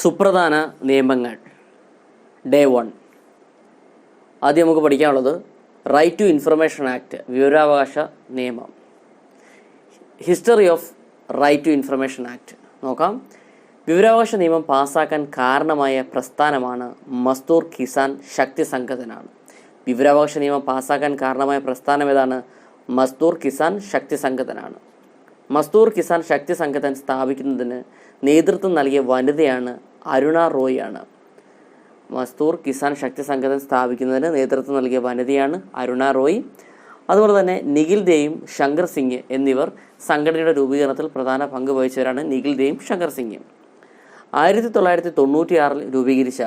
സുപ്രധാന നിയമങ്ങൾ. Day one ആദ്യം നമുക്ക് പഠിക്കാനുള്ളത് റൈറ്റ് ടു ഇൻഫർമേഷൻ ആക്ട് വിവരാവകാശ നിയമം. History of right to information act നോക്കാം. വിവരാവകാശ നിയമം പാസ്സാക്കാൻ കാരണമായ പ്രസ്ഥാനമാണ് മസ്തൂർ കിസാൻ ശക്തി സംഘത്തിനാണ് വിവരാവകാശ നിയമം പാസ്സാക്കാൻ കാരണമായ പ്രസ്ഥാനം ഏതാണ്? മസ്തൂർ കിസാൻ ശക്തി സംഘത്തിനാണ് മസ്തൂർ കിസാൻ ശക്തി സംഘത്തൻ സ്ഥാപിക്കുന്നതിന് നേതൃത്വം നൽകിയ വനിതയാണ് അരുണ റോയ് ആണ്. മസ്തൂർ കിസാൻ ശക്തി സംഘടന സ്ഥാപിക്കുന്നതിന് നേതൃത്വം നൽകിയ വനിതയാണ് അരുണ റോയ്. അതുപോലെ തന്നെ നിഖിൽ ദേയും ശങ്കർ സിംഗ് എന്നിവർ സംഘടനയുടെ രൂപീകരണത്തിൽ പ്രധാന പങ്ക് വഹിച്ചവരാണ് നിഖിൽ ദേയും ശങ്കർ സിംഗും. ആയിരത്തി തൊള്ളായിരത്തി തൊണ്ണൂറ്റിയാറിൽ രൂപീകരിച്ച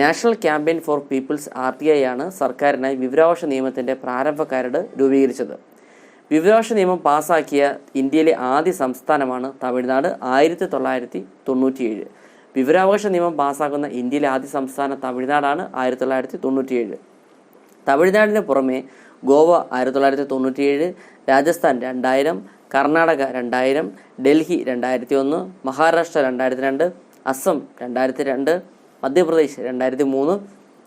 national campaign for people's R T I ആണ് സർക്കാരിനായി വിവരാവകാശ നിയമത്തിന്റെ പ്രാരംഭക്കാരുടെ രൂപീകരിച്ചത്. വിവരാവകാശ നിയമം പാസാക്കിയ ഇന്ത്യയിലെ ആദ്യ സംസ്ഥാനമാണ് തമിഴ്നാട് ആയിരത്തി തൊള്ളായിരത്തി തൊണ്ണൂറ്റിയേഴ്. വിവരാവകാശ നിയമം പാസ്സാക്കുന്ന ഇന്ത്യയിലെ ആദ്യ സംസ്ഥാന തമിഴ്നാടാണ് ആയിരത്തി തൊള്ളായിരത്തി തൊണ്ണൂറ്റിയേഴ്. തമിഴ്നാടിന് പുറമെ ഗോവ ആയിരത്തി തൊള്ളായിരത്തി തൊണ്ണൂറ്റിയേഴ് രാജസ്ഥാൻ രണ്ടായിരം കർണാടക രണ്ടായിരം ഡൽഹി രണ്ടായിരത്തി ഒന്ന് മഹാരാഷ്ട്ര രണ്ടായിരത്തി രണ്ട് അസം രണ്ടായിരത്തി രണ്ട് മധ്യപ്രദേശ് രണ്ടായിരത്തി മൂന്ന്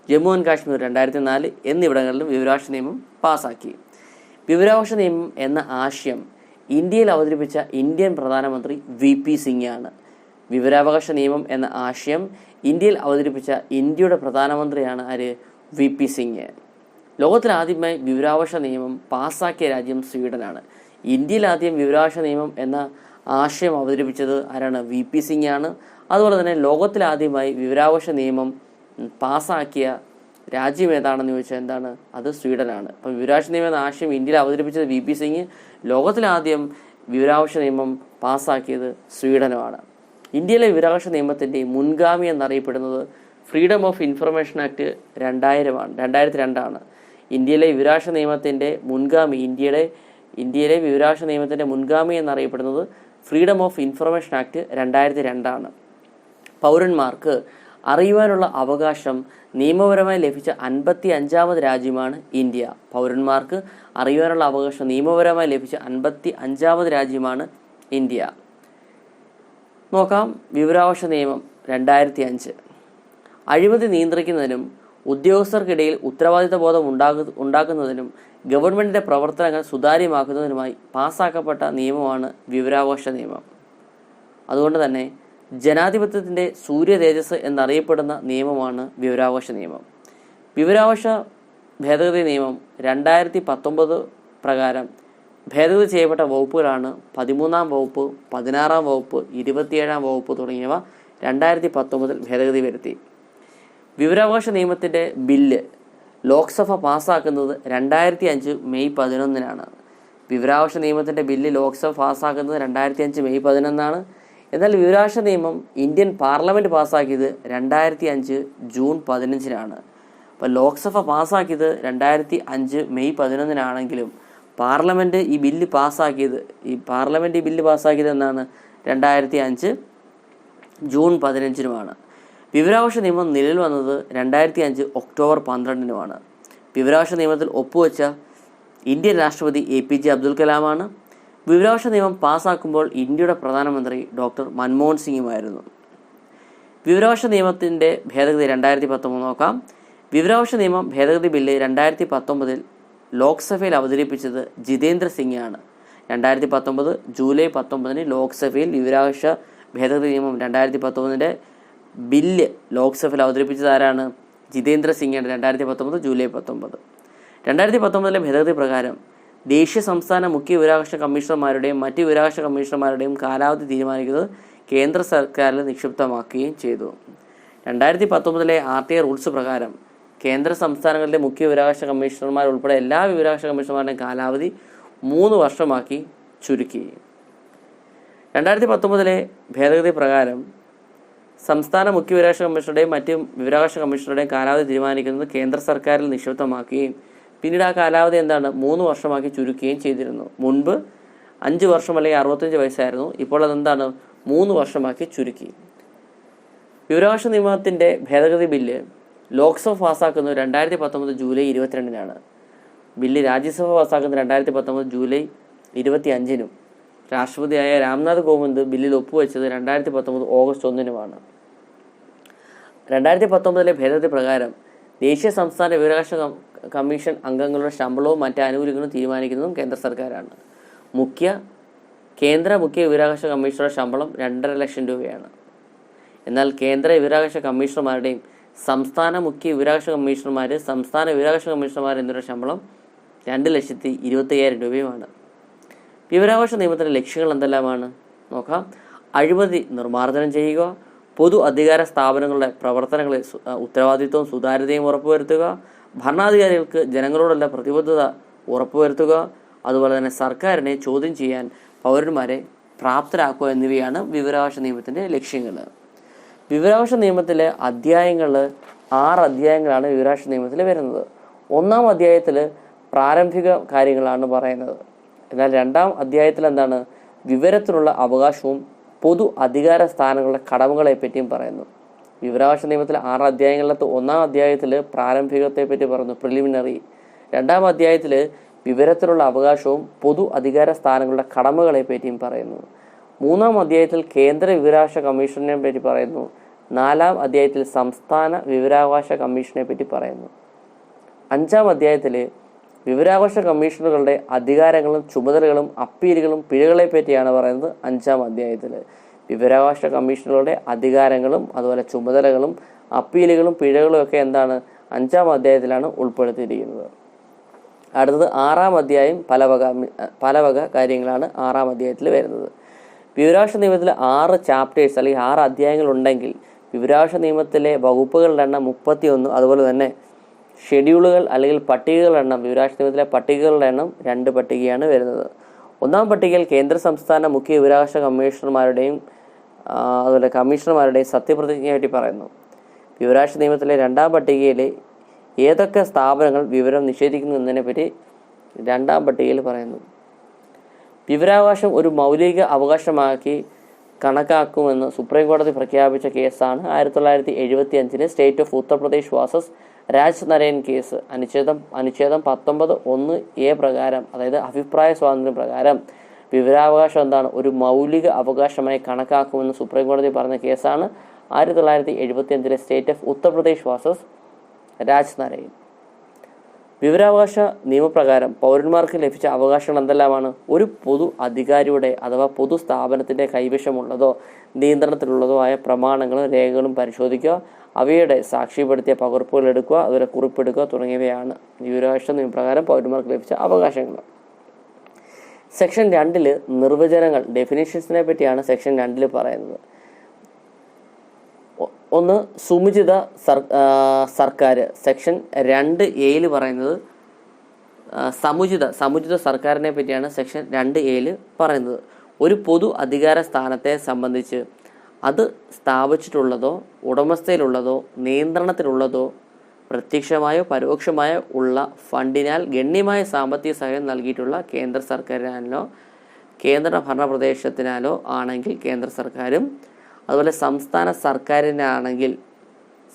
ജമ്മു ആൻഡ് കാശ്മീർ രണ്ടായിരത്തി നാല് എന്നിവിടങ്ങളിലും വിവരാവകാശ നിയമം പാസാക്കി. വിവരാവകാശ നിയമം എന്ന ആശയം ഇന്ത്യയിൽ അവതരിപ്പിച്ച ഇന്ത്യൻ പ്രധാനമന്ത്രി വി പി സിംഗ് ആണ്. വിവരാവകാശ നിയമം എന്ന ആശയം ഇന്ത്യയിൽ അവതരിപ്പിച്ച ഇന്ത്യയുടെ പ്രധാനമന്ത്രിയാണ് ആര്? വി. പി. സിംഗ്. ലോകത്തിലാദ്യമായി വിവരാവകാശ നിയമം പാസ്സാക്കിയ രാജ്യം സ്വീഡനാണ്. ഇന്ത്യയിൽ ആദ്യം വിവരാവകാശ നിയമം എന്ന ആശയം അവതരിപ്പിച്ചത് ആരാണ്? വി. പി. സിംഗ് ആണ്. അതുപോലെ തന്നെ ലോകത്തിലാദ്യമായി വിവരാവകാശ നിയമം പാസ്സാക്കിയ രാജ്യം ഏതാണെന്ന് ചോദിച്ചാൽ എന്താണ്? അത് സ്വീഡനാണ്. അപ്പം വിവരാവകാശ നിയമം എന്ന ആശയം ഇന്ത്യയിൽ അവതരിപ്പിച്ചത് വി. പി. സിംഗ്. ലോകത്തിലാദ്യം വിവരാവകാശ നിയമം പാസ്സാക്കിയത് സ്വീഡനുമാണ്. ഇന്ത്യയിലെ വിവരാവകാശ നിയമത്തിന്റെ മുൻഗാമി എന്നറിയപ്പെടുന്നത് ഫ്രീഡം ഓഫ് ഇൻഫർമേഷൻ ആക്ട് രണ്ടായിരമാണ് രണ്ടായിരത്തി രണ്ടാണ് ഇന്ത്യയിലെ വിവരാവകാശ നിയമത്തിന്റെ മുൻഗാമി ഇന്ത്യയുടെ ഇന്ത്യയിലെ വിവരാവകാശ നിയമത്തിന്റെ മുൻഗാമി എന്നറിയപ്പെടുന്നത് ഫ്രീഡം ഓഫ് ഇൻഫർമേഷൻ ആക്ട് രണ്ടായിരത്തി രണ്ടാണ് പൗരന്മാർക്ക് അറിയുവാനുള്ള അവകാശം നിയമപരമായി ലഭിച്ച അൻപത്തി അഞ്ചാമത് രാജ്യമാണ് ഇന്ത്യ. പൗരന്മാർക്ക് അറിയുവാനുള്ള അവകാശം നിയമപരമായി ലഭിച്ച അൻപത്തി അഞ്ചാമത് രാജ്യമാണ് ഇന്ത്യ. നോക്കാം. വിവരാവകാശ നിയമം രണ്ടായിരത്തി അഞ്ച് അഴിമതി നിയന്ത്രിക്കുന്നതിനും ഉദ്യോഗസ്ഥർക്കിടയിൽ ഉത്തരവാദിത്ത ബോധം ഉണ്ടാകു ഉണ്ടാക്കുന്നതിനും ഗവൺമെന്റിന്റെ പ്രവർത്തനങ്ങൾ സുതാര്യമാക്കുന്നതിനുമായി പാസ്സാക്കപ്പെട്ട നിയമമാണ് വിവരാവകാശ നിയമം. അതുകൊണ്ട് തന്നെ ജനാധിപത്യത്തിന്റെ സൂര്യ തേജസ് എന്നറിയപ്പെടുന്ന നിയമമാണ് വിവരാവകാശ നിയമം. വിവരാവകാശ ഭേദഗതി നിയമം രണ്ടായിരത്തി പ്രകാരം ഭേദഗതി ചെയ്യപ്പെട്ട വകുപ്പുകളാണ് പതിമൂന്നാം വകുപ്പ് പതിനാറാം വകുപ്പ് ഇരുപത്തിയേഴാം വകുപ്പ് തുടങ്ങിയവ രണ്ടായിരത്തി പത്തൊമ്പതിൽ ഭേദഗതി വരുത്തി. വിവരാവകാശ നിയമത്തിന്റെ ബില്ല് ലോക്സഭ പാസ്സാക്കുന്നത് രണ്ടായിരത്തി അഞ്ച് മെയ് പതിനൊന്നിനാണ്. വിവരാവകാശ നിയമത്തിന്റെ ബില്ല് ലോക്സഭ പാസ്സാക്കുന്നത് രണ്ടായിരത്തി അഞ്ച് മെയ് പതിനൊന്നാണ്. എന്നാൽ വിവരാവകാശ നിയമം ഇന്ത്യൻ പാർലമെന്റ് പാസ്സാക്കിയത് രണ്ടായിരത്തി അഞ്ച് ജൂൺ പതിനഞ്ചിനാണ്. അപ്പോൾ ലോക്സഭ പാസ്സാക്കിയത് രണ്ടായിരത്തി അഞ്ച് മെയ് പതിനൊന്നിനാണെങ്കിലും പാർലമെന്റ് ഈ ബില്ല് പാസ്സാക്കിയത് ഈ പാർലമെന്റ് ഈ ബില്ല് പാസ്സാക്കിയത് എന്നാണ് രണ്ടായിരത്തി അഞ്ച് ജൂൺ പതിനഞ്ചിനുമാണ്. വിവരാവകാശ നിയമം നിലവിൽ വന്നത് രണ്ടായിരത്തി അഞ്ച് ഒക്ടോബർ പന്ത്രണ്ടിനുമാണ്. വിവരാവകാശ നിയമത്തിൽ ഒപ്പുവെച്ച ഇന്ത്യൻ രാഷ്ട്രപതി എ പി ജെ അബ്ദുൽ കലാമാണ്. വിവരാവകാശ നിയമം പാസ്സാക്കുമ്പോൾ ഇന്ത്യയുടെ പ്രധാനമന്ത്രി ഡോക്ടർ മൻമോഹൻ സിംഗുമായിരുന്നു. വിവരാവകാശ നിയമത്തിന്റെ ഭേദഗതി രണ്ടായിരത്തി പത്തൊമ്പത് നോക്കാം. വിവരാവകാശ നിയമം ഭേദഗതി ബില്ല് രണ്ടായിരത്തി പത്തൊമ്പതിൽ ലോക്സഭയിൽ അവതരിപ്പിച്ചത് ജിതേന്ദ്ര സിംഗാണ്. രണ്ടായിരത്തി പത്തൊമ്പത് ജൂലൈ പത്തൊമ്പതിന് ലോക്സഭയിൽ വിവരാവകാശ ഭേദഗതി നിയമം രണ്ടായിരത്തി പത്തൊമ്പതിന്റെ ബില്ല് ലോക്സഭയിൽ അവതരിപ്പിച്ചത് ആരാണ്? ജിതേന്ദ്ര സിംഗാണ് രണ്ടായിരത്തി പത്തൊമ്പത് ജൂലൈ പത്തൊമ്പത്. രണ്ടായിരത്തി പത്തൊമ്പതിലെ ഭേദഗതി പ്രകാരം ദേശീയ സംസ്ഥാന മുഖ്യ വിവരാവകാശ കമ്മീഷണർമാരുടെയും മറ്റ് വിവരാവകാശ കമ്മീഷണർമാരുടെയും കാലാവധി തീരുമാനിക്കുന്നത് കേന്ദ്ര സർക്കാരിൽ നിക്ഷിപ്തമാക്കുകയും ചെയ്തു. രണ്ടായിരത്തി പത്തൊമ്പതിലെ ആർ ടി ഐ റൂൾസ് പ്രകാരം കേന്ദ്ര സംസ്ഥാനങ്ങളിലെ മുഖ്യ വിവരാവകാശ കമ്മീഷണർമാർ ഉൾപ്പെടെ എല്ലാ വിവരാവകാശ കമ്മീഷണർമാരുടെയും കാലാവധി മൂന്ന് വർഷമാക്കി ചുരുക്കി രണ്ടായിരത്തി പത്തൊമ്പതിലെ ഭേദഗതി പ്രകാരം സംസ്ഥാന മുഖ്യ വിവരാവകാശ കമ്മീഷണറുടെയും മറ്റ് വിവരാവകാശ കമ്മീഷണറുടെയും കാലാവധി തീരുമാനിക്കുന്നത് കേന്ദ്ര സർക്കാരിൽ നിക്ഷിപ്തമാക്കുകയും പിന്നീട് ആ കാലാവധി എന്താണ് മൂന്ന് വർഷമാക്കി ചുരുക്കുകയും ചെയ്തിരുന്നു. മുൻപ് അഞ്ച് വർഷം അല്ലെങ്കിൽ അറുപത്തഞ്ച് വയസ്സായിരുന്നു. ഇപ്പോൾ അതെന്താണ് മൂന്ന് വർഷമാക്കി ചുരുക്കി. വിവരാവകാശ നിയമത്തിന്റെ ഭേദഗതി ബില്ല് ലോക്സഭ പാസ്സാക്കുന്നത് രണ്ടായിരത്തി പത്തൊമ്പത് ജൂലൈ ഇരുപത്തിരണ്ടിനാണ്. ബില്ല് രാജ്യസഭ പാസ്സാക്കുന്നത് രണ്ടായിരത്തി പത്തൊമ്പത് ജൂലൈ ഇരുപത്തി അഞ്ചിനും രാഷ്ട്രപതിയായ രാംനാഥ് കോവിന്ദ് ബില്ലിൽ ഒപ്പുവെച്ചത് രണ്ടായിരത്തി പത്തൊമ്പത് ഓഗസ്റ്റ് ഒന്നിനുമാണ്. രണ്ടായിരത്തി പത്തൊമ്പതിലെ ഭേദഗതി പ്രകാരം ദേശീയ സംസ്ഥാന വിവരാവകാശ കമ്മീഷൻ അംഗങ്ങളുടെ ശമ്പളവും മറ്റ് ആനുകൂല്യങ്ങളും തീരുമാനിക്കുന്നതും കേന്ദ്ര സർക്കാരാണ്. മുഖ്യ കേന്ദ്ര മുഖ്യ വിവരാവകാശ കമ്മീഷണറുടെ ശമ്പളം രണ്ടര ലക്ഷം രൂപയാണ്. എന്നാൽ കേന്ദ്ര വിവരാവകാശ കമ്മീഷണർമാരുടെയും സംസ്ഥാന മുഖ്യ വിവരാവകാശ കമ്മീഷണർമാർ സംസ്ഥാന വിവരാവകാശ കമ്മീഷണർമാർ എന്നിവരുടെ ശമ്പളം രണ്ട് ലക്ഷത്തി ഇരുപത്തയ്യായിരം രൂപയുമാണ്. വിവരാവകാശ നിയമത്തിന്റെ ലക്ഷ്യങ്ങൾ എന്തെല്ലാമാണ്? നോക്കാം. അഴിമതി നിർമ്മാർജനം ചെയ്യുക പൊതു അധികാര സ്ഥാപനങ്ങളുടെ പ്രവർത്തനങ്ങളിൽ ഉത്തരവാദിത്വവും സുതാര്യതയും ഉറപ്പുവരുത്തുക ഭരണാധികാരികൾക്ക് ജനങ്ങളോടുള്ള പ്രതിബദ്ധത ഉറപ്പുവരുത്തുക അതുപോലെ തന്നെ സർക്കാരിനെ ചോദ്യം ചെയ്യാൻ പൗരന്മാരെ പ്രാപ്തരാക്കുക എന്നിവയാണ് വിവരാവകാശ നിയമത്തിന്റെ ലക്ഷ്യങ്ങൾ. വിവരാവകാശ നിയമത്തിലെ അധ്യായങ്ങൾ ആറ് അധ്യായങ്ങളാണ് വിവരാവകാശ നിയമത്തിൽ വരുന്നത്. ഒന്നാം അധ്യായത്തിൽ പ്രാരംഭിക കാര്യങ്ങളാണ് പറയുന്നത്. എന്നാൽ രണ്ടാം അധ്യായത്തിൽ എന്താണ്? വിവരത്തിനുള്ള അവകാശവും പൊതു അധികാര സ്ഥാനങ്ങളുടെ കടമകളെ പറ്റിയും പറയുന്നു. വിവരാവകാശ നിയമത്തിലെ ആറ് അധ്യായങ്ങളിലത്തെ ഒന്നാം അധ്യായത്തിൽ പ്രാരംഭികത്തെ പറ്റി പറയുന്നു പ്രിലിമിനറി രണ്ടാം അധ്യായത്തിൽ വിവരത്തിലുള്ള അവകാശവും പൊതു അധികാര സ്ഥാനങ്ങളുടെ കടമകളെ പറ്റിയും പറയുന്നു. മൂന്നാം അധ്യായത്തിൽ കേന്ദ്ര വിവരാവകാശ കമ്മീഷനെ പറ്റി പറയുന്നു. നാലാം അധ്യായത്തിൽ സംസ്ഥാന വിവരാവകാശ കമ്മീഷനെ പറ്റി പറയുന്നു. അഞ്ചാം അധ്യായത്തിൽ വിവരാവകാശ കമ്മീഷനുകളുടെ അധികാരങ്ങളും ചുമതലകളും അപ്പീലുകളും പിഴകളെ പറ്റിയാണ് പറയുന്നത് അഞ്ചാം അധ്യായത്തിൽ വിവരാവകാശ കമ്മീഷനുകളുടെ അധികാരങ്ങളും അതുപോലെ ചുമതലകളും അപ്പീലുകളും പിഴകളും ഒക്കെ എന്താണ്? അഞ്ചാം അധ്യായത്തിലാണ് ഉൾപ്പെടുത്തിയിരിക്കുന്നത്. അടുത്തത് ആറാം അധ്യായം പലവക പലവക കാര്യങ്ങളാണ് ആറാം അധ്യായത്തിൽ വരുന്നത്. വിവരാവകാശ നിയമത്തിൽ ആറ് ചാപ്റ്റേഴ്സ് അല്ലെങ്കിൽ ആറ് അധ്യായങ്ങൾ ഉണ്ടെങ്കിൽ വിവരാവകാശ നിയമത്തിലെ വകുപ്പുകളുടെ എണ്ണം മുപ്പത്തി ഒന്ന് അതുപോലെ തന്നെ ഷെഡ്യൂളുകൾ അല്ലെങ്കിൽ പട്ടികകളുടെ എണ്ണം വിവരാശ നിയമത്തിലെ പട്ടികകളുടെ എണ്ണം രണ്ട് പട്ടികയാണ് വരുന്നത്. ഒന്നാം പട്ടികയിൽ കേന്ദ്ര സംസ്ഥാന മുഖ്യ വിവരാവകാശ കമ്മീഷണർമാരുടെയും അതുപോലെ കമ്മീഷണർമാരുടെയും സത്യപ്രതിജ്ഞയെ പറ്റി പറയുന്നു. വിവരാവകാശ നിയമത്തിലെ രണ്ടാം പട്ടികയിൽ ഏതൊക്കെ സ്ഥാപനങ്ങൾ വിവരം നിഷേധിക്കുന്നു എന്നതിനെപ്പറ്റി രണ്ടാം പട്ടികയിൽ പറയുന്നു. വിവരാവകാശം ഒരു മൗലിക അവകാശമാക്കി കണക്കാക്കുമെന്ന് സുപ്രീം കോടതി പ്രഖ്യാപിച്ച കേസാണ് ആയിരത്തി തൊള്ളായിരത്തി എഴുപത്തി അഞ്ചിലെ state of Uttar Pradesh versus Raj Narain case. അനുച്ഛേദം അനുച്ഛേദം പത്തൊമ്പത് ഒന്ന് എ പ്രകാരം അതായത് അഭിപ്രായ സ്വാതന്ത്ര്യം പ്രകാരം വിവരാവകാശം എന്താണ് ഒരു മൗലിക അവകാശമായി കണക്കാക്കുമെന്ന് സുപ്രീം കോടതി പറഞ്ഞ കേസാണ് ആയിരത്തി തൊള്ളായിരത്തി എഴുപത്തി അഞ്ചിലെ state of Uttar Pradesh versus Raj Narain വിവരാവകാശ നിയമപ്രകാരം പൗരന്മാർക്ക് ലഭിച്ച അവകാശങ്ങൾ എന്തെല്ലാമാണ്? ഒരു പൊതു അധികാരിയുടെ അഥവാ പൊതു സ്ഥാപനത്തിന്റെ കൈവശമുള്ളതോ നിയന്ത്രണത്തിലുള്ളതോ ആയ പ്രമാണങ്ങളും രേഖകളും പരിശോധിക്കുക അവയുടെ സാക്ഷ്യപ്പെടുത്തിയ പകർപ്പുകൾ എടുക്കുക അതുപോലെ കുറിപ്പെടുക്കുക തുടങ്ങിയവയാണ് വിവരാവകാശ നിയമപ്രകാരം പൗരന്മാർക്ക് ലഭിച്ച അവകാശങ്ങൾ. സെക്ഷൻ രണ്ടിൽ നിർവചനങ്ങൾ ഡെഫിനേഷൻസിനെ പറ്റിയാണ് സെക്ഷൻ രണ്ടിൽ പറയുന്നത്. ഒന്ന് സുമുചിത സർ സർക്കാർ സെക്ഷൻ രണ്ട് എയിൽ പറയുന്നത് സമുചിത സമുചിത സർക്കാരിനെ പറ്റിയാണ് സെക്ഷൻ രണ്ട് എയിൽ പറയുന്നത്. ഒരു പൊതു അധികാര സ്ഥാനത്തെ സംബന്ധിച്ച് അത് സ്ഥാപിച്ചിട്ടുള്ളതോ ഉടമസ്ഥയിലുള്ളതോ നിയന്ത്രണത്തിലുള്ളതോ പ്രത്യക്ഷമായോ പരോക്ഷമായോ ഉള്ള ഫണ്ടിനാൽ ഗണ്യമായ സാമ്പത്തിക സഹായം നൽകിയിട്ടുള്ള കേന്ദ്ര സർക്കാരിനാലോ കേന്ദ്ര ഭരണപ്രദേശത്തിനാലോ ആണെങ്കിൽ കേന്ദ്ര സർക്കാരും അതുപോലെ സംസ്ഥാന സർക്കാരിനാണെങ്കിൽ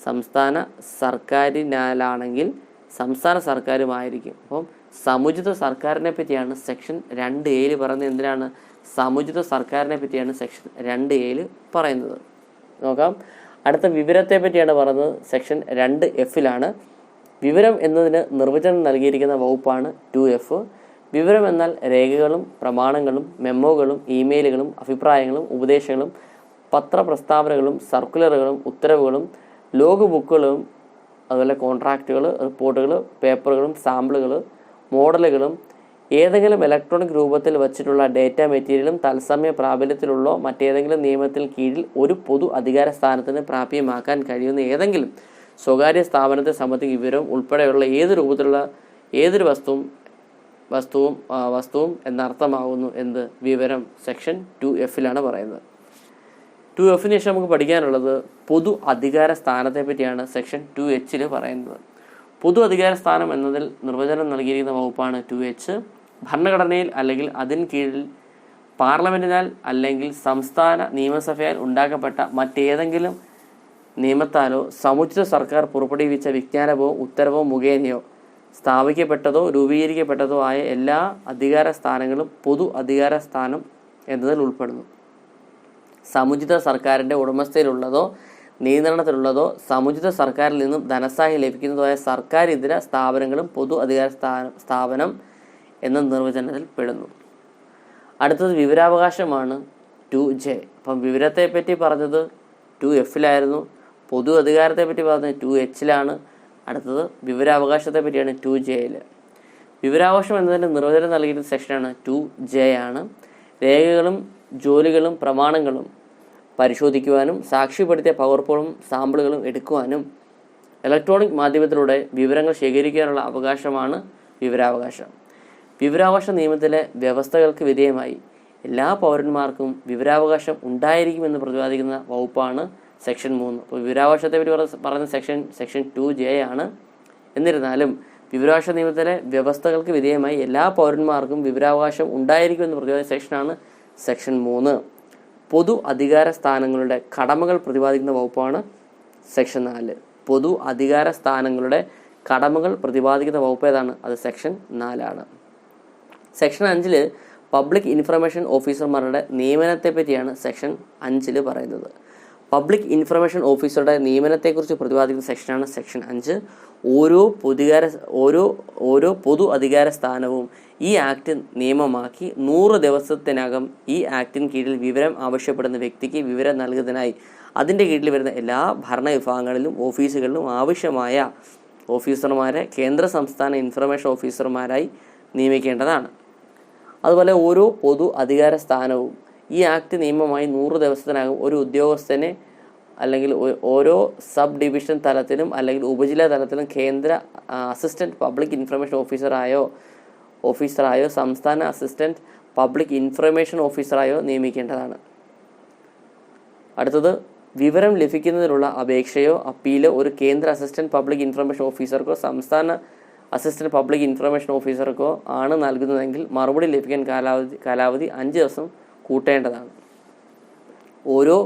സംസ്ഥാന സർക്കാരിനാലാണെങ്കിൽ സംസ്ഥാന സർക്കാരുമായിരിക്കും. അപ്പം സമുചിത സർക്കാരിനെ പറ്റിയാണ് സെക്ഷൻ രണ്ട് എയിൽ പറയുന്നത്. എന്തിനാണ്? സമുചിത സർക്കാരിനെ പറ്റിയാണ് സെക്ഷൻ രണ്ട് എയിൽ പറയുന്നത്. നോക്കാം. അടുത്ത വിവരത്തെ പറ്റിയാണ് പറയുന്നത്. സെക്ഷൻ രണ്ട് എഫിലാണ്. വിവരം എന്നതിന് നിർവചനം നൽകിയിരിക്കുന്ന വകുപ്പാണ് ടു എഫ്. വിവരം എന്നാൽ രേഖകളും പ്രമാണങ്ങളും മെമ്മോകളും ഇമെയിലുകളും അഭിപ്രായങ്ങളും ഉപദേശങ്ങളും പത്രപ്രസ്താവനകളും സർക്കുലറുകളും ഉത്തരവുകളും ലോഗ് ബുക്കുകളും അതുപോലെ കോൺട്രാക്റ്റുകൾ റിപ്പോർട്ടുകൾ പേപ്പറുകളും സാമ്പിളുകൾ മോഡലുകളും ഏതെങ്കിലും ഇലക്ട്രോണിക് രൂപത്തിൽ വച്ചിട്ടുള്ള ഡേറ്റ മെറ്റീരിയലും തത്സമയ പ്രാബല്യത്തിലുള്ളോ മറ്റേതെങ്കിലും നിയമത്തിൽ കീഴിൽ ഒരു പൊതു അധികാര സ്ഥാനത്തിന് പ്രാപ്യമാക്കാൻ കഴിയുന്ന ഏതെങ്കിലും സ്വകാര്യ സ്ഥാപനത്തെ സംബന്ധിക്കുന്ന വിവരവും ഉൾപ്പെടെയുള്ള ഏത് രൂപത്തിലുള്ള ഏതൊരു വസ്തുവും വസ്തുവും വസ്തുവും എന്നർത്ഥമാകുന്നു എന്ത് വിവരം? സെക്ഷൻ ടു എഫിലാണ് പറയുന്നത്. ടു എഫിന് ശേഷം നമുക്ക് പഠിക്കാനുള്ളത് പൊതു അധികാര സ്ഥാനത്തെ പറ്റിയാണ് സെക്ഷൻ ടു എച്ചിൽ പറയുന്നത്. പൊതു അധികാര സ്ഥാനം എന്നതിൽ നിർവചനം നൽകിയിരിക്കുന്ന വകുപ്പാണ് ടു എച്ച്. ഭരണഘടനയിൽ അല്ലെങ്കിൽ അതിന് കീഴിൽ പാർലമെന്റിനാൽ അല്ലെങ്കിൽ സംസ്ഥാന നിയമസഭയാൽ ഉണ്ടാക്കപ്പെട്ട മറ്റേതെങ്കിലും നിയമത്താലോ സമുചിത സർക്കാർ പുറപ്പെടുവിച്ച വിജ്ഞാനമോ ഉത്തരവോ മുഖേനയോ സ്ഥാപിക്കപ്പെട്ടതോ രൂപീകരിക്കപ്പെട്ടതോ ആയ എല്ലാ അധികാര സ്ഥാനങ്ങളും പൊതു അധികാര സ്ഥാനം എന്നതിൽ ഉൾപ്പെടുന്നു. സമുചിത സർക്കാരിന്റെ ഉടമസ്ഥയിലുള്ളതോ നിയന്ത്രണത്തിലുള്ളതോ സമുചിത സർക്കാരിൽ നിന്നും ധനസഹായം ലഭിക്കുന്നതോ സർക്കാർ ഇതര സ്ഥാപനങ്ങളും പൊതു അധികാര സ്ഥാപനം എന്ന നിർവചനത്തിൽ പെടുന്നു. അടുത്തത് വിവരാവകാശമാണ് ടു ജെ. അപ്പം വിവരത്തെ പറ്റി പറഞ്ഞത് ടു എഫിലായിരുന്നു. പൊതു അധികാരത്തെ പറ്റി പറഞ്ഞത് ടു എച്ചിലാണ്. അടുത്തത് വിവരാവകാശത്തെ പറ്റിയാണ് ടു ജെയിൽ വിവരാവകാശം എന്നതിന്റെ നിർവചനം നൽകിയിരുന്ന സെക്ഷനാണ് ടു ജെ ആണ് രേഖകളും ജോലികളും പ്രമാണങ്ങളും പരിശോധിക്കുവാനും സാക്ഷ്യപ്പെടുത്തിയ പകർപ്പുകളും സാമ്പിളുകളും എടുക്കുവാനും ഇലക്ട്രോണിക് മാധ്യമത്തിലൂടെ വിവരങ്ങൾ ശേഖരിക്കാനുള്ള അവകാശമാണ് വിവരാവകാശം. വിവരാവകാശ നിയമത്തിലെ വ്യവസ്ഥകൾക്ക് വിധേയമായി എല്ലാ പൗരന്മാർക്കും വിവരാവകാശം ഉണ്ടായിരിക്കുമെന്ന് പ്രതിപാദിക്കുന്ന വകുപ്പാണ് സെക്ഷൻ മൂന്ന്. അപ്പോൾ വിവരാവകാശത്തെ പറ്റി പറഞ്ഞ സെക്ഷൻ സെക്ഷൻ ടു ജെ ആണ്. എന്നിരുന്നാലും വിവരാവകാശ നിയമത്തിലെ വ്യവസ്ഥകൾക്ക് വിധേയമായി എല്ലാ പൗരന്മാർക്കും വിവരാവകാശം ഉണ്ടായിരിക്കുമെന്ന് പ്രതിപാദിക്കുന്ന സെക്ഷനാണ് സെക്ഷൻ മൂന്ന്. പൊതു അധികാര സ്ഥാനങ്ങളുടെ കടമകൾ പ്രതിപാദിക്കുന്ന വകുപ്പാണ് സെക്ഷൻ നാല്. പൊതു അധികാര സ്ഥാനങ്ങളുടെ കടമകൾ പ്രതിപാദിക്കുന്ന വകുപ്പ് ഏതാണ്? അത് സെക്ഷൻ നാലാണ്. സെക്ഷൻ അഞ്ചിൽ പബ്ലിക് ഇൻഫർമേഷൻ ഓഫീസർമാരുടെ നിയമനത്തെ പറ്റിയാണ് സെക്ഷൻ അഞ്ചിൽ പറയുന്നത്. പബ്ലിക് ഇൻഫർമേഷൻ ഓഫീസറുടെ നിയമനത്തെക്കുറിച്ച് പ്രതിപാദിക്കുന്ന സെക്ഷനാണ് സെക്ഷൻ അഞ്ച്. ഓരോ പൊതുകാര ഓരോ ഓരോ പൊതു അധികാര സ്ഥാനവും ഈ ആക്ട് നിയമമാക്കി നൂറ് ദിവസത്തിനകം ഈ ആക്ടിന് കീഴിൽ വിവരം ആവശ്യപ്പെടുന്ന വ്യക്തിക്ക് വിവരം നൽകുന്നതിനായി അതിന്റെ കീഴിൽ വരുന്ന എല്ലാ ഭരണ വിഭാഗങ്ങളിലും ഓഫീസുകളിലും ആവശ്യമായ ഓഫീസർമാരെ കേന്ദ്ര സംസ്ഥാന ഇൻഫർമേഷൻ ഓഫീസർമാരായി നിയമിക്കേണ്ടതാണ്. അതുപോലെ ഓരോ പൊതു അധികാര സ്ഥാനവും ഈ ആക്ട് നിയമമായി നൂറ് ദിവസത്തിനകം ഒരു ഉദ്യോഗസ്ഥനെ അല്ലെങ്കിൽ ഓരോ സബ് ഡിവിഷൻ തലത്തിലും അല്ലെങ്കിൽ ഉപജില്ലാ തലത്തിലും കേന്ദ്ര അസിസ്റ്റന്റ് പബ്ലിക് ഇൻഫർമേഷൻ ഓഫീസറായോ ഓഫീസറായോ സംസ്ഥാന അസിസ്റ്റന്റ് പബ്ലിക് ഇൻഫർമേഷൻ ഓഫീസറായോ നിയമിക്കേണ്ടതാണ്. അടുത്തത് വിവരം ലഭിക്കുന്നതിനുള്ള അപേക്ഷയോ അപ്പീലോ ഒരു കേന്ദ്ര അസിസ്റ്റന്റ് പബ്ലിക് ഇൻഫർമേഷൻ ഓഫീസർക്കോ സംസ്ഥാന അസിസ്റ്റന്റ് പബ്ലിക് ഇൻഫർമേഷൻ ഓഫീസർക്കോ ആണ് നൽകുന്നതെങ്കിൽ മറുപടി ലഭിക്കാൻ കാലാവധി കാലാവധി അഞ്ച് ദിവസം കൂട്ടേണ്ടതാണ്. ഓരോ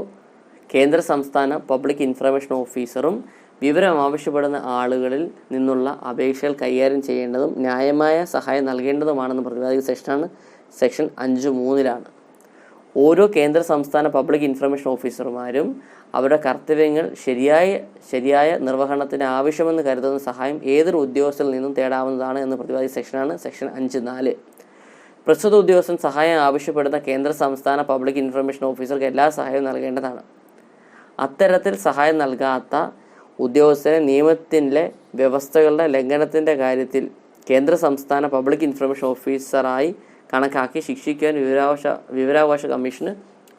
കേന്ദ്ര സംസ്ഥാന പബ്ലിക് ഇൻഫർമേഷൻ ഓഫീസറും വിവരം ആവശ്യപ്പെടുന്ന ആളുകളിൽ നിന്നുള്ള അപേക്ഷകൾ കൈകാര്യം ചെയ്യേണ്ടതും ന്യായമായ സഹായം നൽകേണ്ടതുമാണെന്ന് പ്രതിപാദിക്കുന്ന സെക്ഷനാണ് സെക്ഷൻ അഞ്ച് മൂന്നിലാണ്. ഓരോ കേന്ദ്ര സംസ്ഥാന പബ്ലിക് ഇൻഫർമേഷൻ ഓഫീസർമാരും അവരുടെ കർത്തവ്യങ്ങൾ ശരിയായ ശരിയായ നിർവഹണത്തിന് ആവശ്യമെന്ന് കരുതുന്ന സഹായം ഏതൊരു ഉദ്യോഗസ്ഥരിൽ നിന്നും തേടാവുന്നതാണ് എന്ന് പ്രതിപാദിക്കുന്ന സെക്ഷനാണ് സെക്ഷൻ അഞ്ച് നാല്. പ്രസ്തുത ഉദ്യോഗസ്ഥൻ സഹായം ആവശ്യപ്പെടുന്ന കേന്ദ്ര സംസ്ഥാന പബ്ലിക് ഇൻഫർമേഷൻ ഓഫീസർക്ക് എല്ലാ സഹായവും നൽകേണ്ടതാണ്. അത്തരത്തിൽ സഹായം നൽകാത്ത ഉദ്യോഗസ്ഥരെ നിയമത്തിന്റെ വ്യവസ്ഥകളുടെ ലംഘനത്തിന്റെ കാര്യത്തിൽ കേന്ദ്ര സംസ്ഥാന പബ്ലിക് ഇൻഫർമേഷൻ ഓഫീസറായി കണക്കാക്കി ശിക്ഷിക്കാൻ വിവരാവകാശ വിവരാവകാശ കമ്മീഷന്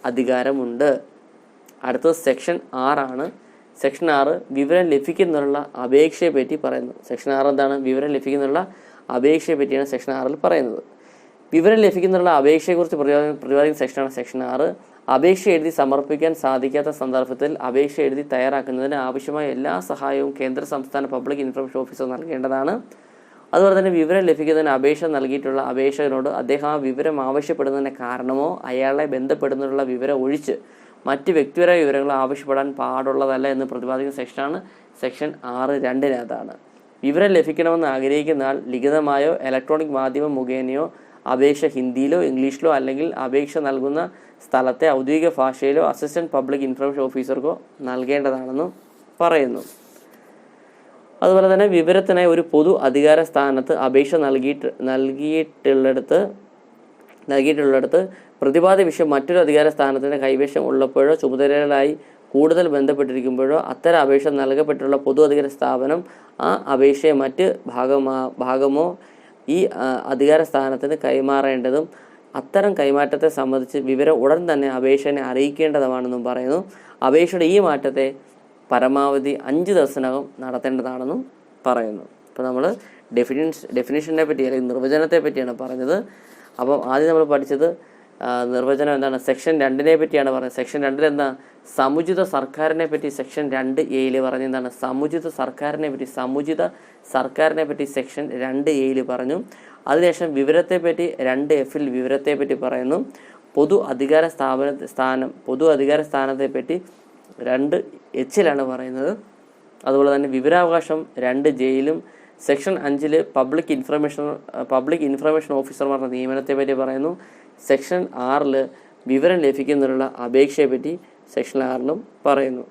അധികാരമുണ്ട്. അടുത്തത് സെക്ഷൻ ആറാണ്. സെക്ഷൻ ആറ് വിവരം ലഭിക്കുന്നതിനുള്ള അപേക്ഷയെ പറ്റി പറയുന്നു. സെക്ഷൻ ആറ് എന്താണ്? വിവരം ലഭിക്കുന്നതിനുള്ള അപേക്ഷയെ പറ്റിയാണ് സെക്ഷൻ ആറിൽ പറയുന്നത്. വിവരം ലഭിക്കുന്നതിനുള്ള അപേക്ഷയെക്കുറിച്ച് പ്രതിപാദി പ്രതിപാദിക്കുന്ന സെക്ഷനാണ് സെക്ഷൻ ആറ്. അപേക്ഷ എഴുതി സമർപ്പിക്കാൻ സാധിക്കാത്ത സന്ദർഭത്തിൽ അപേക്ഷ എഴുതി തയ്യാറാക്കുന്നതിന് ആവശ്യമായ എല്ലാ സഹായവും കേന്ദ്ര സംസ്ഥാന പബ്ലിക് ഇൻഫർമേഷൻ ഓഫീസർ നൽകേണ്ടതാണ്. അതുപോലെ തന്നെ വിവരം ലഭിക്കുന്നതിന് അപേക്ഷ നൽകിയിട്ടുള്ള അപേക്ഷകനോട് അദ്ദേഹം ആ വിവരം ആവശ്യപ്പെടുന്നതിന് കാരണമോ അയാളെ ബന്ധപ്പെടുന്നതിനുള്ള വിവരം ഒഴിച്ച് മറ്റ് വ്യക്തിപരമായ വിവരങ്ങൾ ആവശ്യപ്പെടാൻ പാടുള്ളതല്ല എന്ന് പ്രതിപാദിക്കുന്ന സെക്ഷനാണ് സെക്ഷൻ ആറ് രണ്ടിനകത്താണ്. വിവരം ലഭിക്കണമെന്ന് ആഗ്രഹിക്കുന്ന ആൾ ലിഖിതമായോ ഇലക്ട്രോണിക് മാധ്യമം മുഖേനയോ അപേക്ഷ ഹിന്ദിയിലോ ഇംഗ്ലീഷിലോ അല്ലെങ്കിൽ അപേക്ഷ നൽകുന്ന സ്ഥലത്തെ ഔദ്യോഗിക ഭാഷയിലോ അസിസ്റ്റന്റ് പബ്ലിക് ഇൻഫർമേഷൻ ഓഫീസർക്കോ നൽകേണ്ടതാണെന്നും പറയുന്നു. അതുപോലെ തന്നെ വിവരത്തിനായി ഒരു പൊതു അധികാര സ്ഥാനത്ത് അപേക്ഷ നൽകിയിട്ട് നൽകിയിട്ടുള്ളിടത്ത് നൽകിയിട്ടുള്ളിടത്ത് പ്രതിപാദ്യ വിഷയം മറ്റൊരു അധികാര സ്ഥാനത്തിന്റെ കൈവശം ഉള്ളപ്പോഴോ ചുമതലകളായി കൂടുതൽ ബന്ധപ്പെട്ടിരിക്കുമ്പോഴോ അത്തരം അപേക്ഷ നൽകപ്പെട്ടുള്ള പൊതു അധികാര സ്ഥാപനം ആ അപേക്ഷയെ മറ്റ് ഭാഗമാ ഭാഗമോ ഈ അധികാര സ്ഥാനത്തിന് കൈമാറേണ്ടതും അത്തരം കൈമാറ്റത്തെ സംബന്ധിച്ച് വിവരം ഉടൻ തന്നെ അപേക്ഷനെ അറിയിക്കേണ്ടതുമാണെന്നും പറയുന്നു. അപേക്ഷയുടെ ഈ മാറ്റത്തെ പരമാവധി അഞ്ച് ദിവസത്തിനകം നടത്തേണ്ടതാണെന്നും പറയുന്നു. ഇപ്പോൾ നമ്മൾ ഡെഫിനിഷ് ഡെഫിനിഷനെ പറ്റി അല്ലെങ്കിൽ നിർവചനത്തെ പറ്റിയാണ് പറഞ്ഞത്. അപ്പം ആദ്യം നമ്മൾ പഠിച്ചത് നിർവചനം എന്താണ്? സെക്ഷൻ രണ്ടിനെ പറ്റിയാണ് പറഞ്ഞത്. സെക്ഷൻ രണ്ടിൽ എന്താ? സമുചിത സർക്കാരിനെ പറ്റി സെക്ഷൻ രണ്ട് എയിൽ പറഞ്ഞു എന്താണ്? സമുചിത സർക്കാരിനെ പറ്റി സമുചിത സർക്കാരിനെ പറ്റി സെക്ഷൻ രണ്ട് എയിൽ പറഞ്ഞു. അതിനുശേഷം വിവരത്തെ പറ്റി രണ്ട് എഫിൽ വിവരത്തെ പറ്റി പറയുന്നു. പൊതു അധികാര സ്ഥാപന സ്ഥാനം പൊതു അധികാര സ്ഥാനത്തെ പറ്റി രണ്ട് എച്ചിലാണ് പറയുന്നത്. അതുപോലെ തന്നെ വിവരാവകാശം രണ്ട് ജയിലും സെക്ഷൻ അഞ്ചിൽ പബ്ലിക് ഇൻഫർമേഷൻ പബ്ലിക് ഇൻഫർമേഷൻ ഓഫീസർമാരുടെ നിയമനത്തെ പറ്റി പറയുന്നു. സെക്ഷൻ ആറിൽ വിവരം ലഭിക്കുന്നതിനുള്ള അപേക്ഷയെ പറ്റി സെക്ഷൻ ആറിലും പറയുന്നു.